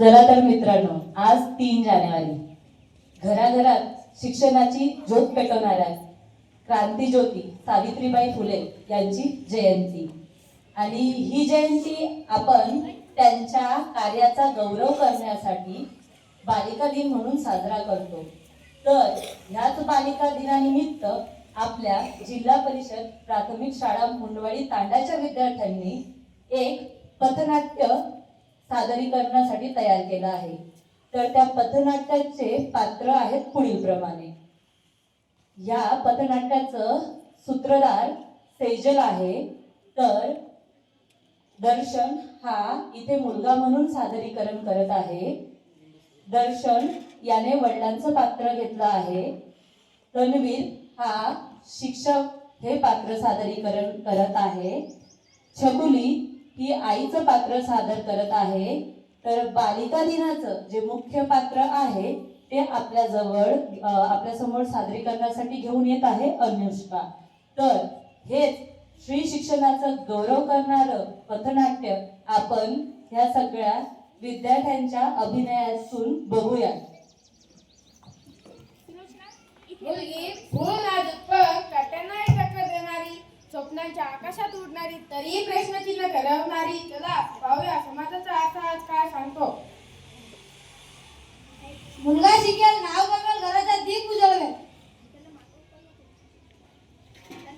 चला तर मित्रांनो आज तीन जानेवारी. घराघरात शिक्षणाची ज्योत पेटवणाऱ्या क्रांतीज्योती सावित्रीबाई फुले यांची जयंती. आणि ही जयंती आपण त्यांच्या कार्याचा गौरव करण्यासाठी बालिका दिन म्हणून साजरा करतो. तर ह्याच बालिका दिनानिमित्त आपल्या जिल्हा परिषद प्राथमिक शाळा मुंडवाडी तांडाच्या विद्यार्थ्यांनी एक पथनाट्य सादरीकरणासाठी तयार केलं आहे. तर त्या पथनाट्याचे पात्र आहेत पुढील प्रमाणे या पथनाट्याचं सूत्रधार सेजल आहे. तर दर्शन हा इथे मुलगा म्हणून सादरीकरण करत आहे. दर्शन याने वडिलांचं पात्र घेतलं आहे. तन्वीर हा शिक्षक हे पात्र सादरीकरण करत आहे. छकुली ही आईचं पात्र सादर करत आहे तर बालिका दिनाचं जे मुख्य पात्र आहे ते आपल्या जवळ आपल्यासमोर सादरीकरणासाठी घेऊन येत आहे अनुष्का. तर हेच श्री शिक्षणाचं गौरव करणारं पथनाट्य आपण ह्या सगळ्या विद्यार्थ्यांच्या अभिनयातून बघूया स्वप्नांच्या आकाशात उडणारी तरीही प्रश्नचिन्ह ठरवणारी चला पाहूया समाजाचा अर्थ आज काय सांगतो? मुलगा शिकेल नाव कमल घराचा दीप उजळवेल.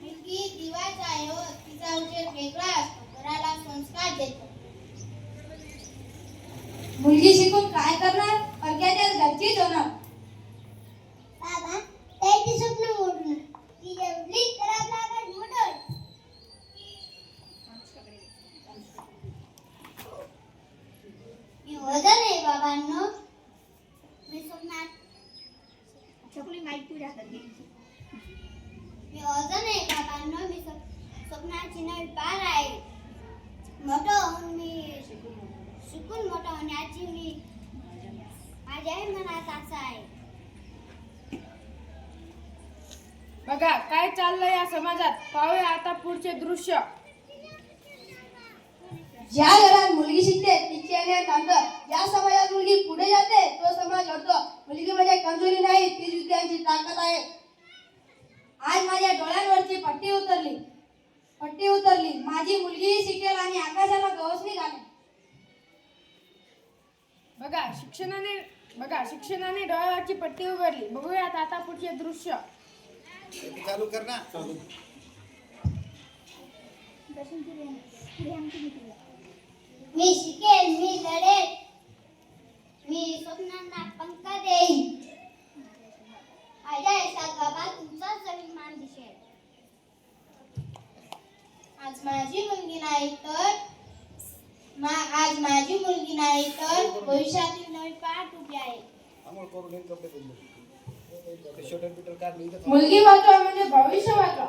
मुलगी दिवाचा आहे हो तिचा उजेड वेगळा असतो घराला संस्कार देतो. मुलगी शिकून काय करणार? वजन आहे बाबांनो. मी स्वप्नात चकली माईक तुझ्या मी वजन आहे बाबांनो. मी स्वप- स्वप्नाची नवी पार आहे. मोठं होऊन मी शिकून मोठं होण्याची मी माझ्याही मनात आशा आहे. बघा काय चाललंय या समाजात? पाहूया आता पुढचे दृश्य. ज्या घरात मुलगी शिकते तिची आणि थांबतं ज्या समाजात मुलगी पुढे जाते तो समाज घडतो मुलगी म्हणजे कमजोरी नाही ती विद्यांची ताकद आहे. आज माझ्या डोळ्यांवरची पट्टी उतरली. पट्टी उतरली. माझी मुलगी शिकेल आणि आकाशाला गवसणी घालेल बघा शिक्षणाने बघा शिक्षणाने डोळ्यावरची पट्टी उघडली. बघूयात आता पुढचे दृश्य. चालू कर ना. मी शिकेल मी लढेल. मी स्वप्नांना पंख देईन. माझ्या यशात बाबा तुमचा अभिमान दिसेल. आज माझी मुलगी नाही तर मा- आज माझी मुलगी नाही तर भविष्यातील नवी पाठ उभी आहे. ते शर्टर बिटर काढले इथं मुलगी वाचवा म्हणजे भविष्य वाचवा.